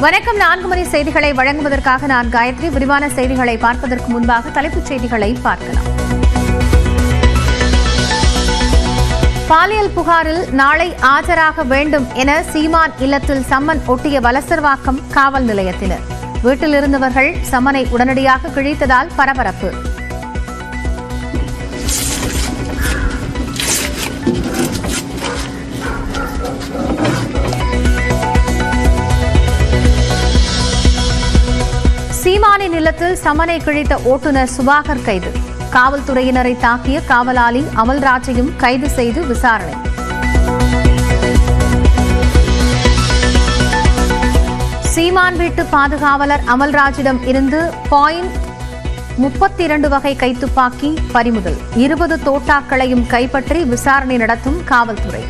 வணக்கம். நான்கு மணி செய்திகளை வழங்குவதற்காக நான் காயத்ரி. விரிவான செய்திகளை பார்ப்பதற்கு முன்பாக தலைப்புச் செய்திகளை பார்க்கலாம். பாலியல் புகாரில் நாளை ஆஜராக வேண்டும் என சீமான் இல்லத்தில் சம்மன் ஒட்டிய வலசர்வாக்கம் காவல் நிலையத்தினர். வீட்டில் இருந்தவர்கள் சம்மனை உடனடியாக கிழித்ததால் பரபரப்பு. சீமானின் இல்லத்தில் சமனை கிழித்த ஓட்டுநர் சுபாகர் கைது. காவல்துறையினரை தாக்கிய காவலாளி அமல்ராஜையும் கைது செய்து விசாரணை. சீமான் வீட்டு பாதுகாவலர் அமல்ராஜிடம் இருந்து பாயிண்ட் முப்பத்தி இரண்டு வகை கைத்துப்பாக்கி பறிமுதல். இருபது தோட்டாக்களையும் கைப்பற்றி விசாரணை நடத்தும் காவல்துறை.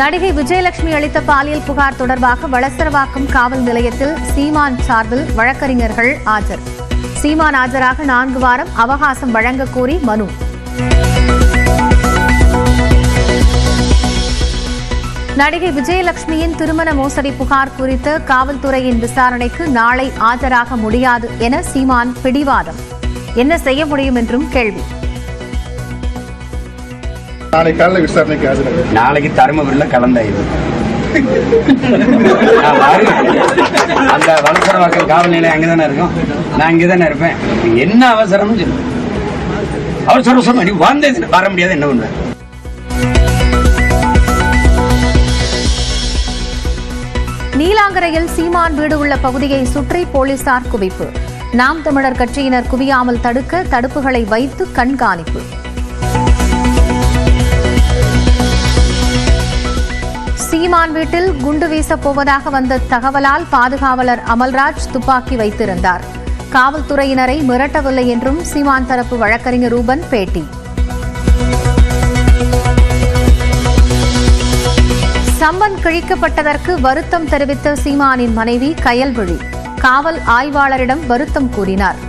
நடிகை விஜயலட்சுமி அளித்த பாலியல் புகார் தொடர்பாக வளசரவாக்கம் காவல் நிலையத்தில் சீமான் சார்பில் வழக்கறிஞர்கள் ஆஜர். சீமான் ஆஜராக நான்கு வாரம் அவகாசம் வழங்க கோரி மனு. நடிகை விஜயலட்சுமியின் திருமண மோசடி புகார் குறித்த காவல்துறையின் விசாரணைக்கு நாளை ஆஜராக முடியாது என சீமான் பிடிவாதம். என்ன செய்ய முடியும் என்றும் கேள்வி. நாளை காலையில் விசாரணைக்கு ஆஜராக. நாளைக்கு தருமபுரியில் பாருங்க. அந்த வலசரவாக்கம் காவல் நிலையம் அங்கே தானே இருக்கும். நான் இங்கே தானே இருப்பேன். என்ன அவசரம்னு சொல்லு. அவசர அவசரம் நீ வந்தது வர முடியாது என்ன பண்ணுவேன் நீலாங்கரையில் சீமான் வீடு உள்ள பகுதியை சுற்றி போலீசார் குவிப்பு. நாம் தமிழர் கட்சியினர் குவியாமல் தடுக்க தடுப்புகளை வைத்து கண்காணிப்பு. சீமான் வீட்டில் குண்டு வீசப் போவதாக வந்த தகவலால் பாதுகாவலர் அமல்ராஜ் துப்பாக்கி வைத்திருந்தார். காவல்துறையினரை மிரட்டவில்லை என்றும் சீமான் தரப்பு வழக்கறிஞர் ரூபன் பேட்டி. சம்பன் கிழிக்கப்பட்டதற்கு வருத்தம் தெரிவித்த சீமானின் மனைவி கயல்விழி. காவல் ஆய்வாளரிடம் வருத்தம் கூறினார்.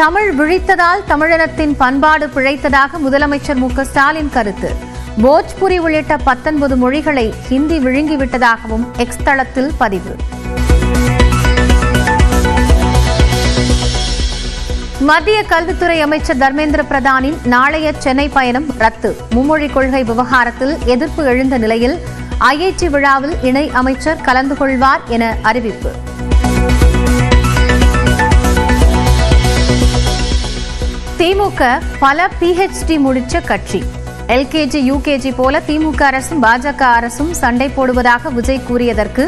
தமிழ் விழித்ததால் தமிழினத்தின் பண்பாடு பிழைத்ததாக முதலமைச்சர் மு ஸ்டாலின் கருத்து. போஜ்புரி உள்ளிட்ட பத்தொன்பது மொழிகளை ஹிந்தி விழுங்கிவிட்டதாகவும் எக்ஸ் தளத்தில் பதிவு. மத்திய கல்வித்துறை அமைச்சர் தர்மேந்திர பிரதானின் நாளைய சென்னை பயணம் ரத்து. மும்மொழி கொள்கை விவகாரத்தில் எதிர்ப்பு எழுந்த நிலையில் ஐஐடி விழாவில் இணை அமைச்சர் கலந்து கொள்வார் என அறிவிப்பு. திமுக பல பிஹெச்டி முடிச்ச கட்சி. எல்கேஜி யூகேஜி போல திமுக அரசும் பாஜக அரசும் சண்டை போடுவதாக விஜய் கூறியதற்கு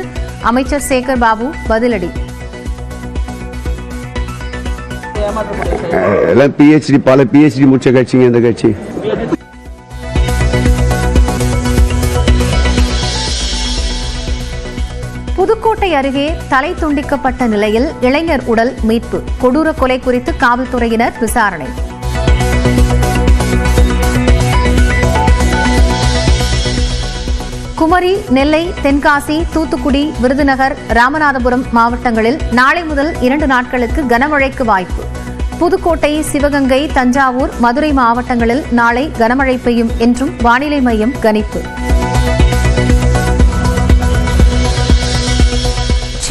அமைச்சர் சேகர் பாபு பதிலடி. எல்லாம் பிஹெச்டி பல பிஹெச்டி முடிச்ச கட்சிங்க இந்த கட்சி. புதுக்கோட்டை அருகே தலை துண்டிக்கப்பட்ட நிலையில் இளைஞர் உடல் மீட்பு. கொடூர கொலை குறித்து காவல்துறையினர் விசாரணை. குமரி நெல்லை தென்காசி தூத்துக்குடி விருதுநகர் ராமநாதபுரம் மாவட்டங்களில் நாளை முதல் இரண்டு நாட்களுக்கு கனமழைக்கு வாய்ப்பு. புதுக்கோட்டை சிவகங்கை தஞ்சாவூர் மதுரை மாவட்டங்களில் நாளை கனமழை பெய்யும் என்றும் வானிலை மையம் கணிப்பு.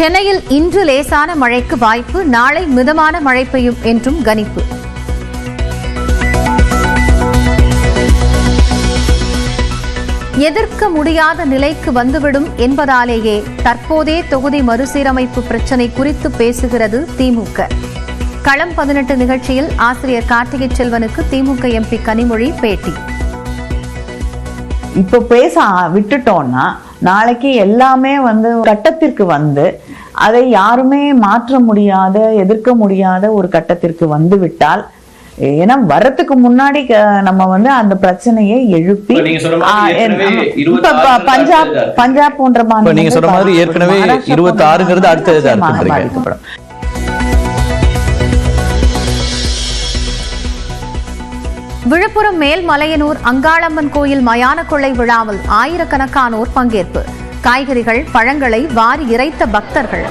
சென்னையில் இன்று லேசான மழைக்கு வாய்ப்பு நாளை மிதமான மழை பெய்யும் என்றும் கணிப்பு. எதிர்க்க முடியாத நிலைக்கு வந்துவிடும் என்பதாலேயே தற்போதே தொகுதி மறுசீரமைப்பு பிரச்சினை குறித்து பேசுகிறது திமுக. களம் பதினெட்டு நிகழ்ச்சியில் ஆசிரியர் கார்த்திகை செல்வனுக்கு திமுக எம்பி கனிமொழி பேட்டி. இப்போ பேச விட்டுட்டோம்னா நாளைக்கு எல்லாமே வந்து கட்டத்திற்கு வந்து அதை யாருமே மாற்ற முடியாத எதிர்க்க முடியாத ஒரு கட்டத்திற்கு வந்து விட்டால் ஏன்னா வரத்துக்கு முன்னாடி நம்ம வந்து அந்த பிரச்சனையை எழுப்பி இப்ப நீங்க சொல்ற ஆ, மாதிரி என்- ஏற்கனவே இப்ப 26 ப- பஞ்சாப் பஞ்சாப் போன்ற இப்ப நீங்க சொல்ற மாதிரி. ஏற்கனவே 26 போன்ற அடுத்த. பாதிக்கப்படும் விழுப்புரம் மேல்மலையனூர் அங்காளம்மன் கோயில் மயான கொள்ளை விழாவில் ஆயிரக்கணக்கானோர் பங்கேற்பு. காய்கறிகள் பழங்களை வாரி இறைத்த பக்தர்கள்.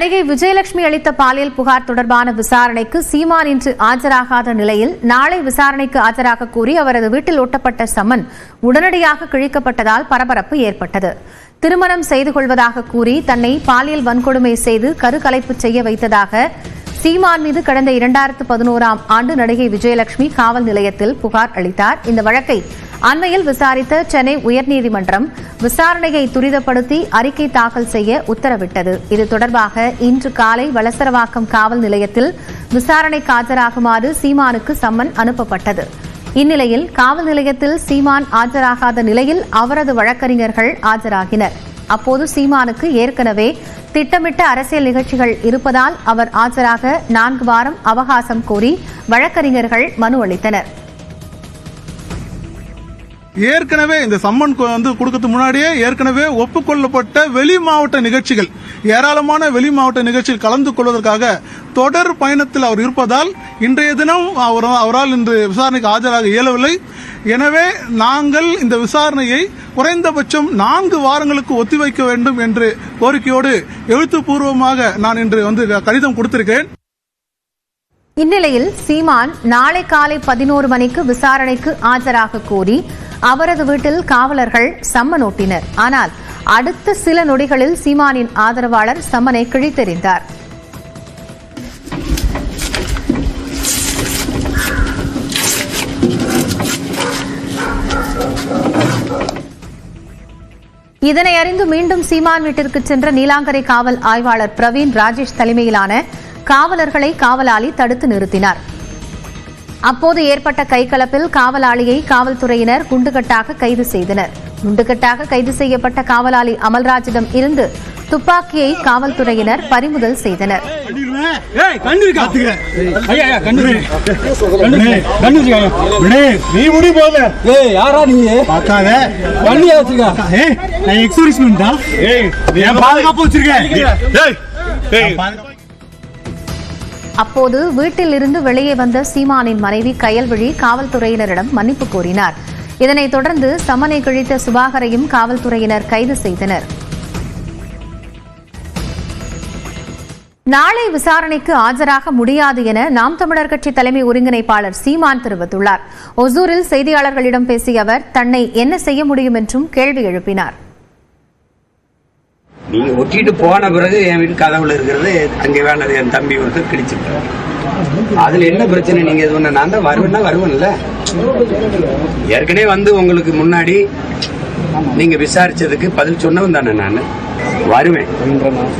நடிகை விஜயலட்சுமி அளித்த பாலியல் புகார் தொடர்பான விசாரணைக்கு சீமான் இன்று ஆஜராகாத நிலையில் நாளை விசாரணைக்கு ஆஜராக கூறி அவரது வீட்டில் ஒட்டப்பட்ட சம்மன் உடனடியாக கிழிக்கப்பட்டதால் பரபரப்பு ஏற்பட்டது. திருமணம் செய்து கொள்வதாக கூறி தன்னை பாலியல் வன்கொடுமை செய்து கருக்கலைப்பு செய்ய வைத்ததாக சீமான் மீது கடந்த இரண்டாயிரத்து பதினோராம் ஆண்டு நடிகை விஜயலட்சுமி காவல் நிலையத்தில் புகார் அளித்தார். இந்த வழக்கை அண்மையில் விசாரித்த சென்னை உயர்நீதிமன்றம் விசாரணையை துரிதப்படுத்தி அறிக்கை தாக்கல் செய்ய உத்தரவிட்டது. இது தொடர்பாக இன்று காலை வளசரவாக்கம் காவல் நிலையத்தில் விசாரணைக்கு ஆஜராகுமாறு சீமானுக்கு சம்மன் அனுப்பப்பட்டது. இந்நிலையில் காவல் நிலையத்தில் சீமான் ஆஜராகாத நிலையில் அவரது வழக்கறிஞர்கள் ஆஜராகினர். அப்போது சீமானுக்கு ஏற்கனவே திட்டமிட்ட அரசியல் நிகழ்ச்சிகள் இருப்பதால் அவர் ஆஜராக நான்கு வாரம் அவகாசம் கோரி வழக்கறிஞர்கள் மனு அளித்தனர். ஏற்கனவே இந்த சம்மன் வந்து கொடுக்கறதுக்கு முன்னாடியே ஏற்கனவே ஒப்புக்கொள்ளப்பட்ட வெளி மாவட்ட நிகழ்ச்சிகள் ஏராளமான வெளி மாவட்ட நிகழ்ச்சியில் கலந்து கொள்வதற்காக தொடர் பயணத்தில் அவர் இருப்பதால் இன்றைய தினம் அவர் அவரால் இன்று விசாரணைக்கு ஆஜராக இயலவில்லை. எனவே நாங்கள் இந்த விசாரணையை குறைந்தபட்சம் நான்கு வாரங்களுக்கு ஒத்திவைக்க வேண்டும் என்று கோரிக்கையோடு எழுத்துப்பூர்வமாக நான் இன்று வந்து கடிதம் கொடுத்திருக்கிறேன். இந்நிலையில் சீமான் நாளை காலை பதினோரு மணிக்கு விசாரணைக்கு ஆஜராக கோரி அவரது வீட்டில் காவலர்கள் சம்மன் ஓட்டினர் ஆனால் அடுத்த சில நொடிகளில் சீமானின் ஆதரவாளர் சம்மனை கிழித்தெறிந்தார். இதனை அறிந்து மீண்டும் சீமான் வீட்டிற்கு சென்ற நீலாங்கரை காவல் ஆய்வாளர் பிரவீன் ராஜேஷ் தலைமையிலான காவலர்களை காவலாளி தடுத்து நிறுத்தினார். அப்போது ஏற்பட்ட கைகலப்பில் காவலாளியை காவல்துறையினர் குண்டுகட்டாக கைது செய்தனர். குண்டுகட்டாக கைது செய்யப்பட்ட காவலாளி அமல்ராஜிடம் இருந்து துப்பாக்கியை காவல்துறையினர் பறிமுதல் செய்தனர். நீ முடி போத. ஏய் யாரா நீ? பார்க்காத. வண்டியா வச்சிருக்க ஏய் நான் எக்ஸோரிஸ்மெண்டா ஏய் நீ பாதுகாப்பு வச்சிருக்க. ஏய் ஏய். அப்போது வீட்டிலிருந்து வெளியே வந்த சீமானின் மனைவி கயல்விழி காவல்துறையினரிடம் மன்னிப்பு கோரினார். இதனைத் தொடர்ந்து சமனை கிழித்த சுபாகரையும் காவல்துறையினர் கைது செய்தனர். நாளை விசாரணைக்கு ஆஜராக முடியாது என நாம் தமிழர் கட்சி தலைமை ஒருங்கிணைப்பாளர் சீமான் தெரிவித்துள்ளார். ஒசூரில் செய்தியாளர்களிடம் பேசிய அவர் தன்னை என்ன செய்ய முடியும் என்றும் கேள்வி எழுப்பினார். நீங்க ஒட்டிட்டு போன பிறகு என் வீட்டு கதவுல இருக்கிறது அங்கே வேலை என் தம்பி ஒருத்தர் கிழிச்சுட்டார். அதுல என்ன பிரச்சனை நீங்க இது பண்ண நான் தான் வருவேன்னா வருவேன்ல. ஏற்கனவே வந்து உங்களுக்கு முன்னாடி நீங்க விசாரிச்சதுக்கு பதில் சொன்னவன் தானே நான். வருவேன்.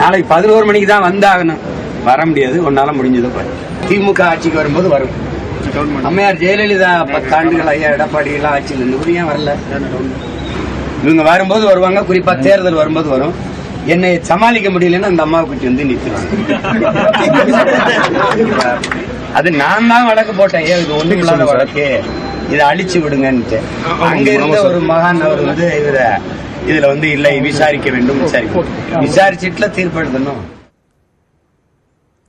நாளைக்கு பதினோரு மணிக்கு தான் வந்தாகணும். வர முடியாது. உன்னால முடிஞ்சது பாரு. திமுக ஆட்சிக்கு வரும்போது வரும் அம்மையார் ஜெயலலிதா பத்தாண்டுகள் ஐயா எடப்பாடி எல்லாம் ஆட்சியில் இருந்து ஏன் வரல? இவங்க வரும்போது வருவாங்க. குறிப்பா தேர்தல் வரும்போது வரும். என்னை சமாளிக்க முடியலன்னா அந்த அம்மாவை குட்டி வந்து நிறுத்துவாங்க அது நான் தான் வழக்கு போட்டேன். ஏன் இது ஒண்ணும் இல்லாத வழக்கு. இதை அழிச்சு விடுங்கன்ட்டு. அங்க இருந்த ஒரு மகான் அவர் வந்து இதுல இதுல வந்து இல்லை விசாரிக்க வேண்டும் விசாரிக்க விசாரிச்சுட்டுல தீர்ப்பு எழுதணும்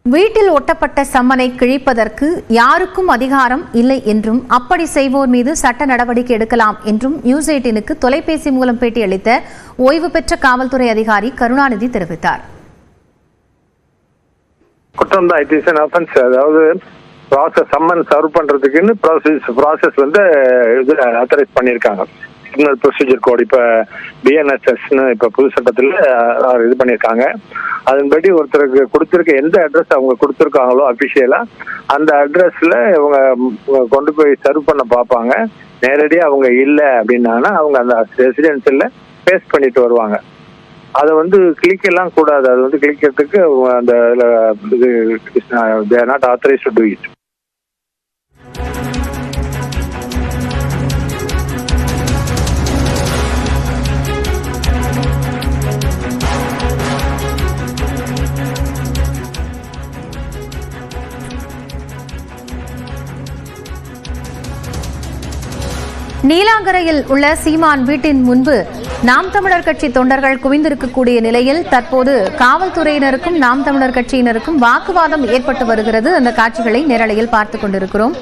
வீட்டில் ஒட்டப்பட்ட சம்மனை கிழிப்பதற்கு யாருக்கும் அதிகாரம் இல்லை என்றும் அப்படி செய்வோர் மீது சட்ட நடவடிக்கை எடுக்கலாம் என்றும் நியூஸ் எயிட்டினுக்கு தொலைபேசி மூலம் பேட்டியளித்த ஓய்வு பெற்ற காவல்துறை அதிகாரி கருணாநிதி தெரிவித்தார். குற்றம் தான். இட் இஸ் அன் அஃபென்ஸ் அதாவது ப்ராசஸ் சம்மன் சர்வ் பண்றதுக்குன்னு ப்ராசஸ் ப்ராசஸ் வந்து இது அத்தரைஸ் பண்ணியிருக்காங்க. சிக்னல் ப்ரொசீஜர் கோட் இப்ப பிஎன்எஸ்எஸ்னு இப்ப புது சட்டத்தில் இது பண்ணியிருக்காங்க. அதன்படி ஒருத்தருக்கு கொடுத்துருக்க எந்த அட்ரஸ் அவங்க கொடுத்துருக்காங்களோ அபிஷியலா அந்த அட்ரஸ்ல இவங்க கொண்டு போய் சர்வ் பண்ண பார்ப்பாங்க. நேரடியாக அவங்க இல்லை அப்படின்னாங்கன்னா அவங்க அந்த ரெசிடென்சியில் பேஸ்ட் பண்ணிட்டு வருவாங்க. அதை வந்து கிளிக் எல்லாம் கூடாது. அது வந்து கிளிக்கிறதுக்கு அவங்க அந்த இது not authorise to do it நீலாங்கரையில் உள்ள சீமான் வீட்டின் முன்பு நாம் தமிழர் கட்சி தொண்டர்கள் குவிந்திருக்கக்கூடிய நிலையில் தற்போது காவல்துறையினருக்கும் நாம் தமிழர் கட்சியினருக்கும் வாக்குவாதம் ஏற்பட்டு வருகிறது. அந்த காட்சிகளை நேரலையில் பார்த்துக் கொண்டிருக்கிறோம்.